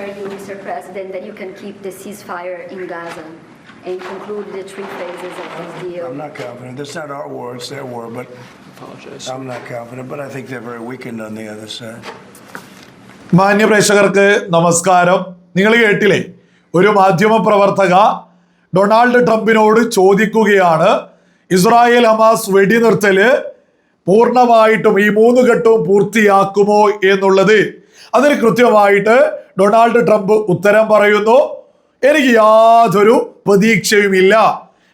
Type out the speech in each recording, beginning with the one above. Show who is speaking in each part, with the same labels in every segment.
Speaker 1: assure you, Mr. President, that you can keep the ceasefire in Gaza and conclude the three phases of this deal?
Speaker 2: I'm not confident. That's not our war, it's their war, but
Speaker 3: Apologize.
Speaker 2: I'm not confident, but I think they're very weakened on the other side.
Speaker 4: മാന്യ പ്രേക്ഷകർക്ക് നമസ്കാരം നിങ്ങൾ കേട്ടില്ലേ ഒരു മാധ്യമ പ്രവർത്തക Donald ട്രംപിനോട് ചോദിക്കുകയാണ് Israel Hamas വെടിനിർത്തൽ പൂർണമായിട്ടും ഈ മൂന്ന് ഘട്ടവും പൂർത്തിയാക്കുമോ എന്നുള്ളത് അതിന് കൃത്യമായിട്ട് ഡൊണാൾഡ് ട്രംപ് ഉത്തരം പറയുന്നു. എനിക്ക് യാതൊരു പ്രതീക്ഷയുമില്ല.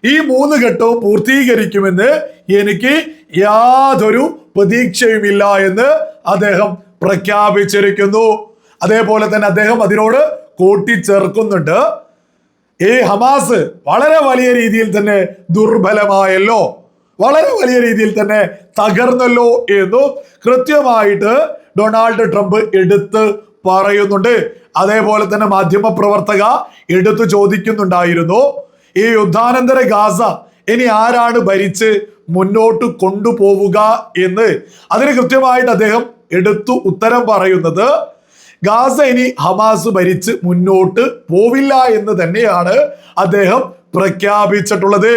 Speaker 4: ഈ മൂന്ന് ഘട്ടവും പൂർത്തീകരിക്കുമെന്ന് എനിക്ക് യാതൊരു പ്രതീക്ഷയുമില്ല എന്ന് അദ്ദേഹം പ്രഖ്യാപിച്ചിരിക്കുന്നു. അതേപോലെ തന്നെ അദ്ദേഹം അതിനോട് കൂട്ടിച്ചേർക്കുന്നുണ്ട്. ഈ ഹമാസ് വളരെ വലിയ രീതിയിൽ തന്നെ ദുർബലമായല്ലോ. വളരെ വലിയ രീതിയിൽ തന്നെ തകർന്നല്ലോ എന്നും കൃത്യമായിട്ട് ഡൊണാൾഡ് ട്രംപ് എടുത്ത് പറയുന്നുണ്ട്. അതേപോലെ തന്നെ മാധ്യമ പ്രവർത്തക എടുത്തു ചോദിക്കുന്നുണ്ടായിരുന്നു ഈ യുദ്ധാനന്തര ഗാസ ഇനി ആരാണ് ഭരിച്ച് മുന്നോട്ട് കൊണ്ടുപോവുക എന്ന്? അതിന് കൃത്യമായിട്ട് അദ്ദേഹം എടുത്തു ഉത്തരം പറയുന്നത് ഗാസ ഇനി ഹമാസ് ഭരിച്ച് മുന്നോട്ട് പോവില്ല എന്ന് തന്നെയാണ് അദ്ദേഹം പ്രഖ്യാപിച്ചിട്ടുള്ളത്.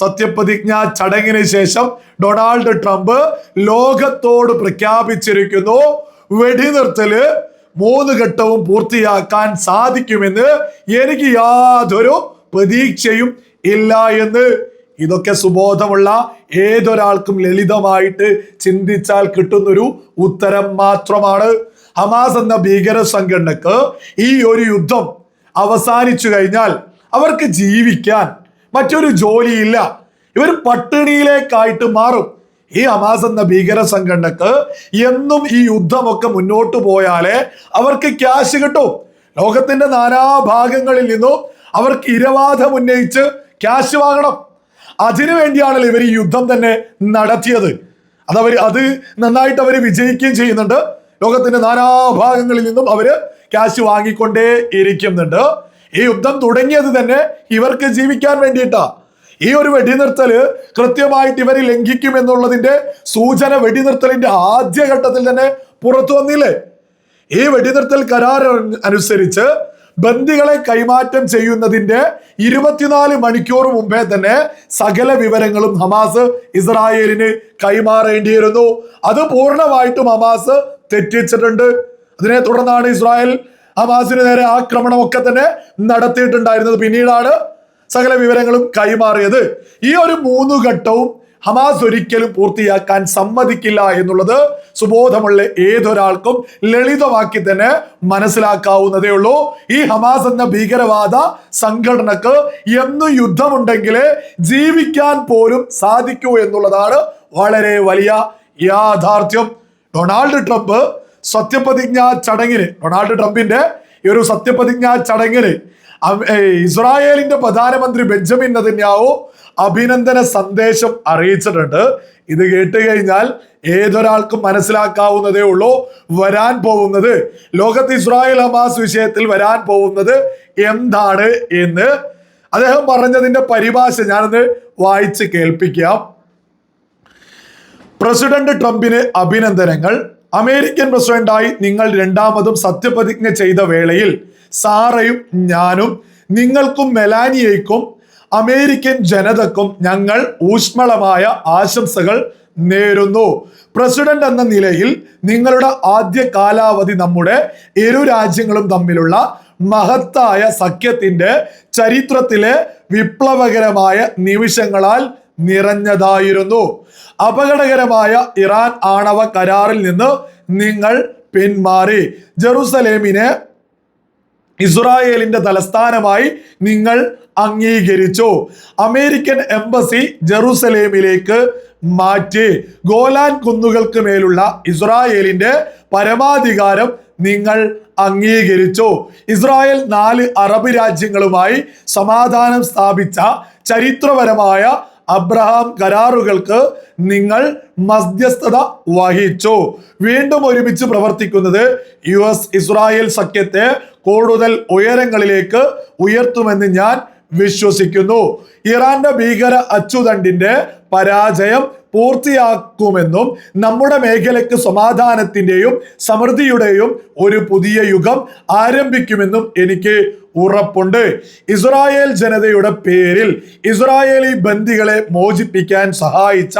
Speaker 4: സത്യപ്രതിജ്ഞ ചടങ്ങിന് ശേഷം ഡൊണാൾഡ് ട്രംപ് ലോകത്തോട് പ്രഖ്യാപിച്ചിരിക്കുന്നു വെടിനിർത്തൽ മൂന്ന് ഘട്ടവും പൂർത്തിയാക്കാൻ സാധിക്കുമെന്ന് എനിക്ക് യാതൊരു പ്രതീക്ഷയും ഇല്ല എന്ന്. ഇതൊക്കെ സുബോധമുള്ള ഏതൊരാൾക്കും ലളിതമായിട്ട് ചിന്തിച്ചാൽ കിട്ടുന്നൊരു ഉത്തരം മാത്രമാണ്. ഹമാസ് എന്ന ഭീകര സംഘടനക്ക് ഈ ഒരു യുദ്ധം അവസാനിച്ചു കഴിഞ്ഞാൽ അവർക്ക് ജീവിക്കാൻ മറ്റൊരു ജോലിയില്ല. ഇവർ പട്ടിണിയിലേക്കായിട്ട് മാറും. ഈ ഹമാസ് എന്ന ഭീകര സംഘടനക്ക് എന്നും ഈ യുദ്ധമൊക്കെ മുന്നോട്ട് പോയാലേ അവർക്ക് ക്യാഷ് കിട്ടും. ലോകത്തിന്റെ നാനാഭാഗങ്ങളിൽ നിന്നും അവർക്ക് ഇരവാദം ഉന്നയിച്ച് ക്യാഷ് വാങ്ങണം. അതിനു വേണ്ടിയാണല്ലോ ഇവർ ഈ യുദ്ധം തന്നെ നടത്തിയത്. അതവർ അത് നന്നായിട്ട് അവർ വിജയിക്കുകയും ചെയ്യുന്നുണ്ട്. ലോകത്തിന്റെ നാനാഭാഗങ്ങളിൽ നിന്നും അവർ ക്യാഷ് വാങ്ങിക്കൊണ്ടേ ഇരിക്കുന്നുണ്ട്. ഈ യുദ്ധം തുടങ്ങിയത് തന്നെ ഇവർക്ക് ജീവിക്കാൻ വേണ്ടിയിട്ടാ. ഈ ഒരു വെടിനിർത്തൽ കൃത്യമായിട്ട് ഇവർ ലംഘിക്കും എന്നുള്ളതിന്റെ സൂചന വെടിനിർത്തലിന്റെ ആദ്യഘട്ടത്തിൽ തന്നെ പുറത്തു വന്നില്ലേ? ഈ വെടിനിർത്തൽ കരാർ അനുസരിച്ച് ബന്ദികളെ കൈമാറ്റം ചെയ്യുന്നതിന്റെ ഇരുപത്തിനാല് മണിക്കൂർ മുമ്പേ തന്നെ സകല വിവരങ്ങളും ഹമാസ് ഇസ്രായേലിന് കൈമാറേണ്ടിയിരുന്നു. അത് പൂർണമായിട്ടും ഹമാസ് തെറ്റിച്ചിട്ടുണ്ട്. അതിനെ തുടർന്നാണ് ഇസ്രായേൽ ഹമാസിന് നേരെ ആക്രമണമൊക്കെ തന്നെ നടത്തിയിട്ടുണ്ടായിരുന്നത്. പിന്നീടാണ് സകല വിവരങ്ങളും കൈമാറിയത് ഈ ഒരു മൂന്ന് ഘട്ടവും ഹമാസ് ഒരിക്കലും പൂർത്തിയാക്കാൻ സമ്മതിക്കില്ല എന്നുള്ളത് സുബോധമുള്ള ഏതൊരാൾക്കും ലളിതമാക്കി തന്നെ മനസ്സിലാക്കാവുന്നതേ ഉള്ളൂ. ഈ ഹമാസ് എന്ന ഭീകരവാദ സംഘടനക്ക് എന്നും യുദ്ധമുണ്ടെങ്കിൽ ജീവിക്കാൻ പോലും സാധിക്കൂ എന്നുള്ളതാണ് വളരെ വലിയ യാഥാർത്ഥ്യം. ഡൊണാൾഡ് ട്രംപ് സത്യപ്രതിജ്ഞാ ചടങ്ങിന് ഡൊണാൾഡ് ട്രംപിന്റെ ഈ ഒരു സത്യപ്രതിജ്ഞാ ചടങ്ങിന് ഇസ്രായേലിന്റെ പ്രധാനമന്ത്രി ബെഞ്ചമിൻ നെതന്യാവു അഭിനന്ദന സന്ദേശം അറിയിച്ചിട്ടുണ്ട്. ഇത് കേട്ട് കഴിഞ്ഞാൽ ഏതൊരാൾക്കും മനസ്സിലാക്കാവുന്നതേ ഉള്ളൂ. വരാൻ പോകുന്നത് ലോകത്ത് ഇസ്രായേൽ ഹമാസ് വിഷയത്തിൽ വരാൻ പോകുന്നത് എന്താണ് എന്ന്. അദ്ദേഹം പറഞ്ഞതിന്റെ പരിഭാഷ ഞാനത് വായിച്ച് കേൾപ്പിക്കാം. പ്രസിഡന്റ് ട്രംപിന് അഭിനന്ദനങ്ങൾ. അമേരിക്കൻ പ്രസിഡന്റായി നിങ്ങൾ രണ്ടാമതും സത്യപ്രതിജ്ഞ ചെയ്ത വേളയിൽ സാറയും ഞാനും നിങ്ങൾക്കും മെലാനിയയ്ക്കും അമേരിക്കൻ ജനതക്കും ഞങ്ങൾ ഊഷ്മളമായ ആശംസകൾ നേരുന്നു. പ്രസിഡന്റ് എന്ന നിലയിൽ നിങ്ങളുടെ ആദ്യ കാലാവധി നമ്മുടെ ഇരു രാജ്യങ്ങളും തമ്മിലുള്ള മഹത്തായ സഖ്യത്തിന്റെ ചരിത്രത്തിലെ വിപ്ലവകരമായ നിമിഷങ്ങളാൽ നിറഞ്ഞതായിരുന്നു. അപകടകരമായ ഇറാൻ ആണവ കരാറിൽ നിന്ന് നിങ്ങൾ പിന്മാറി. ജെറുസലേമിനെ ഇസ്രായേലിന്റെ തലസ്ഥാനമായി നിങ്ങൾ അംഗീകരിച്ചു. അമേരിക്കൻ എംബസി ജെറുസലേമിലേക്ക് മാറ്റി. ഗോലാൻ കുന്നുകൾക്ക് മേലുള്ള ഇസ്രായേലിന്റെ പരമാധികാരം നിങ്ങൾ അംഗീകരിച്ചു. ഇസ്രായേൽ നാല് അറബ് രാജ്യങ്ങളുമായി സമാധാനം സ്ഥാപിച്ച ചരിത്രപരമായ അബ്രഹാം കരാറുകൾക്ക് നിങ്ങൾ മധ്യസ്ഥത വഹിച്ചു. വീണ്ടും ഒരുമിച്ച് പ്രവർത്തിക്കുന്നത് യു എസ് ഇസ്രായേൽ സഖ്യത്തെ കൂടുതൽ ഉയരങ്ങളിലേക്ക് ഉയർത്തുമെന്ന് ഞാൻ വിശ്വസിക്കുന്നു. ഇറാന്റെ ഭീകര അച്ചുതണ്ടിന്റെ പരാജയം പൂർത്തിയാക്കുമെന്നും നമ്മുടെ മേഖലയ്ക്ക് സമാധാനത്തിന്റെയും സമൃദ്ധിയുടെയും ഒരു പുതിയ യുഗം ആരംഭിക്കുമെന്നും എനിക്ക് ഉറപ്പുണ്ട്. ഇസ്രായേൽ ജനതയുടെ പേരിൽ ഇസ്രായേലി ബന്ദികളെ മോചിപ്പിക്കാൻ സഹായിച്ച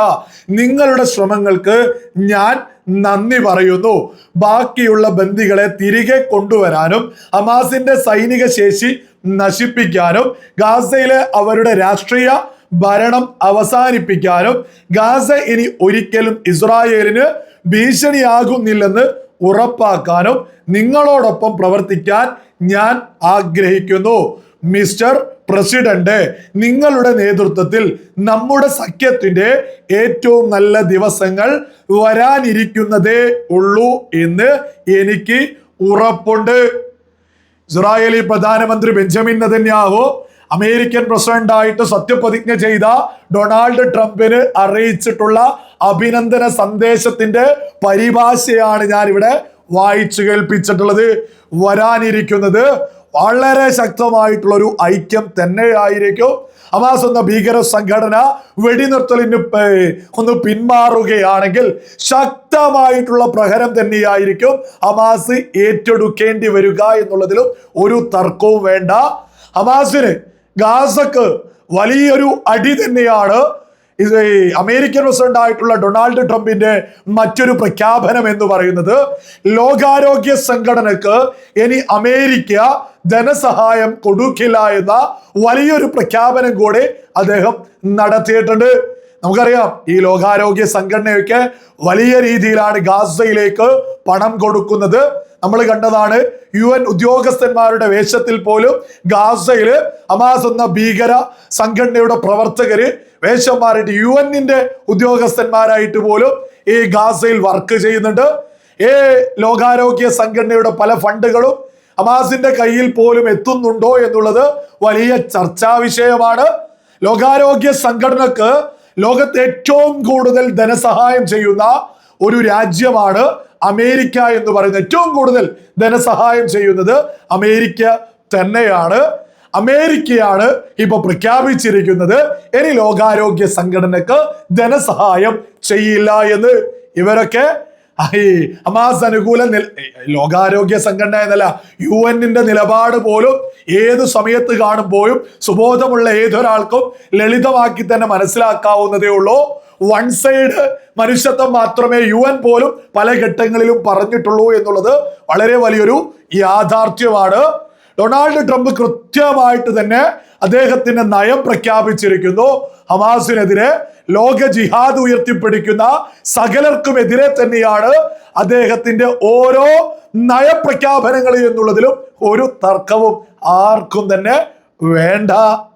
Speaker 4: നിങ്ങളുടെ ശ്രമങ്ങൾക്ക് ഞാൻ നന്ദി പറയുന്നു. ബാക്കിയുള്ള ബന്ദികളെ തിരികെ കൊണ്ടുവരാനും ഹമാസിന്റെ സൈനിക ശേഷി നശിപ്പിക്കാനും ഗാസയിലെ അവരുടെ രാഷ്ട്രീയ ഭരണം അവസാനിപ്പിക്കാനും ഗാസ ഇനി ഒരിക്കലും ഇസ്രായേലിന് ഭീഷണിയാകുന്നില്ലെന്ന് ഉറപ്പാക്കാനും നിങ്ങളോടൊപ്പം പ്രവർത്തിക്കാൻ ഞാൻ ആഗ്രഹിക്കുന്നു. മിസ്റ്റർ പ്രസിഡന്റ് നിങ്ങളുടെ നേതൃത്വത്തിൽ നമ്മുടെ സഖ്യത്തിന്റെ ഏറ്റവും നല്ല ദിവസങ്ങൾ വരാനിരിക്കുന്നതേ ഉള്ളൂ എന്ന് എനിക്ക് ഉറപ്പുണ്ട്. ഇസ്രായേലി പ്രധാനമന്ത്രി ബെഞ്ചമിൻ നദന്യാഹു അമേരിക്കൻ പ്രസിഡന്റായിട്ട് സത്യപ്രതിജ്ഞ ചെയ്ത ഡൊണാൾഡ് ട്രംപിന് അറിയിച്ചിട്ടുള്ള അഭിനന്ദന സന്ദേശത്തിന്റെ പരിഭാഷയാണ് ഞാൻ ഇവിടെ വായിച്ചു കേൾപ്പിച്ചിട്ടുള്ളത് വരാനിരിക്കുന്നത് വളരെ ശക്തമായിട്ടുള്ള ഒരു ഐക്യം തന്നെയായിരിക്കും. ഹമാസ് എന്ന ഭീകര സംഘടന വെടിനിർത്തലിന് ഒന്ന് പിന്മാറുകയാണെങ്കിൽ ശക്തമായിട്ടുള്ള പ്രഹരം തന്നെയായിരിക്കും ഹമാസ് ഏറ്റെടുക്കേണ്ടി വരിക എന്നുള്ളതിലും ഒരു തർക്കവും വേണ്ട. ഹമാസിന് ഗാസക്ക് വലിയൊരു അടി തന്നെയാണ് അമേരിക്കൻ പ്രസിഡന്റ് ആയിട്ടുള്ള ഡൊണാൾഡ് ട്രംപിന്റെ മറ്റൊരു പ്രഖ്യാപനം എന്ന് പറയുന്നത് ലോകാരോഗ്യ സംഘടനക്ക് ഇനി അമേരിക്ക ധനസഹായം കൊടുക്കില്ല എന്ന വലിയൊരു പ്രഖ്യാപനം കൂടെ അദ്ദേഹം നടത്തിയിട്ടുണ്ട്. നമുക്കറിയാം ഈ ലോകാരോഗ്യ സംഘടനയൊക്കെ വലിയ രീതിയിലാണ് ഗാസയിലേക്ക് പണം കൊടുക്കുന്നത്. നമ്മൾ കണ്ടതാണ് യു എൻ ഉദ്യോഗസ്ഥന്മാരുടെ വേഷത്തിൽ പോലും ഗാസയിൽ അമാസ് എന്ന ഭീകര സംഘടനയുടെ പ്രവർത്തകര് വേഷം മാറിയിട്ട് യു എന്നിന്റെ ഉദ്യോഗസ്ഥന്മാരായിട്ട് പോലും ഈ ഗാസയിൽ വർക്ക് ചെയ്യുന്നുണ്ട്. ഈ ലോകാരോഗ്യ സംഘടനയുടെ പല ഫണ്ടുകളും അമാസിന്റെ കയ്യിൽ പോലും എത്തുന്നുണ്ടോ എന്നുള്ളത് വലിയ ചർച്ചാ വിഷയമാണ്. ലോകാരോഗ്യ സംഘടനക്ക് ലോകത്ത് ഏറ്റവും കൂടുതൽ ധനസഹായം ചെയ്യുന്ന ഒരു രാജ്യമാണ് അമേരിക്ക എന്ന് പറയുന്നത് ഏറ്റവും കൂടുതൽ ധനസഹായം ചെയ്യുന്നത് അമേരിക്ക തന്നെയാണ്. അമേരിക്കയാണ് ഇപ്പൊ പ്രഖ്യാപിച്ചിരിക്കുന്നത് ഇനി ലോകാരോഗ്യ സംഘടനക്ക് ധനസഹായം ചെയ്യില്ല എന്ന്. ഇവരൊക്കെ ഹമാസ് അനുകൂല ലോകാരോഗ്യ സംഘടന എന്നല്ല യു എന്നിന്റെ നിലപാട് പോലും ഏത് സമയത്ത് കാണുമ്പോഴും സുബോധമുള്ള ഏതൊരാൾക്കും ലളിതമാക്കി തന്നെ മനസ്സിലാക്കാവുന്നതേ ഉള്ളൂ. വൺ സൈഡ് മനുഷ്യത്വം മാത്രമേ യു എൻ പോലും പല ഘട്ടങ്ങളിലും പറഞ്ഞിട്ടുള്ളൂ എന്നുള്ളത് വളരെ വലിയൊരു യാഥാർത്ഥ്യമാണ്. ഡൊണാൾഡ് ട്രംപ് കൃത്യമായിട്ട് തന്നെ അദ്ദേഹത്തിന്റെ നയം പ്രഖ്യാപിച്ചിരിക്കുന്നു. ഹമാസിനെതിരെ ലോക ജിഹാദ് ഉയർത്തിപ്പിടിക്കുന്ന സകലർക്കുമെതിരെ തന്നെയാണ് അദ്ദേഹത്തിന്റെ ഓരോ നയപ്രഖ്യാപനങ്ങളിൽ എന്നുള്ളതിലും ഒരു തർക്കവും ആർക്കും തന്നെ വേണ്ട.